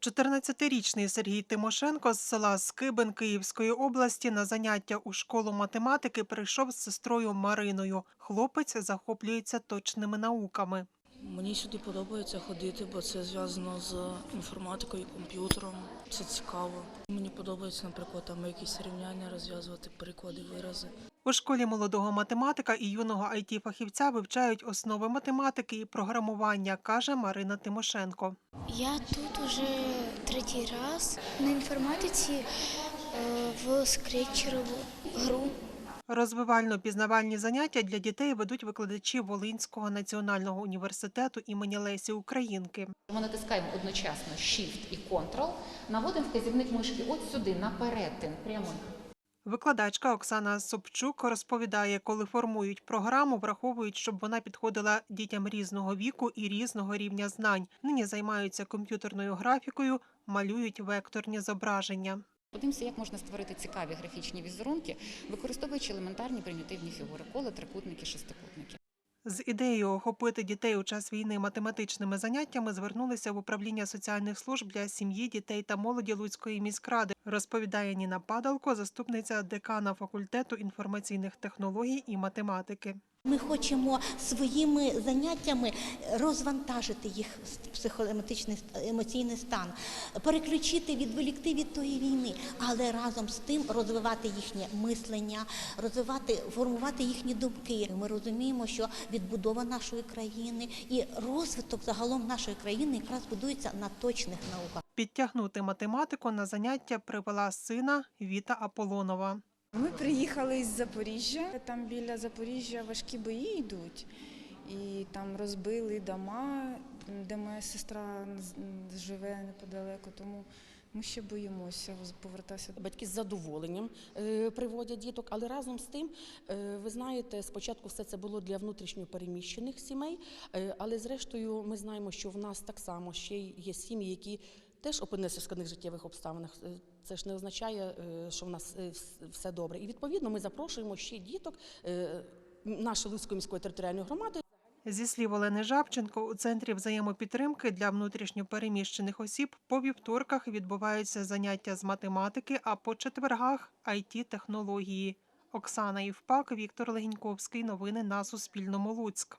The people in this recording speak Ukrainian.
14-річний Сергій Тимошенко з села Скибин Київської області на заняття у школу математики прийшов з сестрою Мариною. Хлопець захоплюється точними науками. Мені сюди подобається ходити, бо це зв'язано з інформатикою, комп'ютером. Це цікаво. Мені подобається, наприклад, там якісь рівняння розв'язувати, приклади, вирази. У школі молодого математика і юного it фахівця вивчають основи математики і програмування, каже Марина Тимошенко. Я тут уже третій раз на інформатиці е, в скретчерову гру. Розвивально-пізнавальні заняття для дітей ведуть викладачі Волинського національного університету імені Лесі Українки. Ми натискаємо одночасно Shift і Ctrl, наводимо вказівник мишки от сюди, на перетин, прямий. Викладачка Оксана Собчук розповідає, коли формують програму, враховують, щоб вона підходила дітям різного віку і різного рівня знань. Нині займаються комп'ютерною графікою, малюють векторні зображення. Подивимося, як можна створити цікаві графічні візерунки, використовуючи елементарні примітивні фігури кола, трикутники, шестикутники. З ідеєю охопити дітей у час війни математичними заняттями звернулися в управління соціальних служб для сім'ї, дітей та молоді Луцької міськради, розповідає Ніна Падалко, заступниця декана факультету інформаційних технологій і математики. Ми хочемо своїми заняттями розвантажити їх психоемоційний емоційний стан, переключити, відволікти від тої війни, але разом з тим розвивати їхнє мислення, розвивати, формувати їхні думки. Ми розуміємо, що відбудова нашої країни і розвиток загалом нашої країни якраз будується на точних науках. Підтягнути математику на заняття привела сина Віта Аполонова. Ми приїхали із Запоріжжя. Там біля Запоріжжя важкі бої йдуть, і там розбили дома, де моя сестра живе неподалеку. Тому ми ще боїмося повертатися. Батьки з задоволенням е, приводять діток, але разом з тим, е, ви знаєте, спочатку все це було для внутрішньо переміщених сімей, е, але зрештою ми знаємо, що в нас так само ще є сім'ї, які теж опинилися в складних життєвих обставинах. Е, Це ж не означає, е, що в нас е, все добре. І відповідно ми запрошуємо ще діток нашої Луцької міської територіальної громади. Зі слів Олени Жабченко, у центрі взаємопідтримки для внутрішньопереміщених осіб по вівторках відбуваються заняття з математики, а по четвергах it технології Оксана Євпак, Віктор Легіньковський. Новини на Суспільному. Луцьк.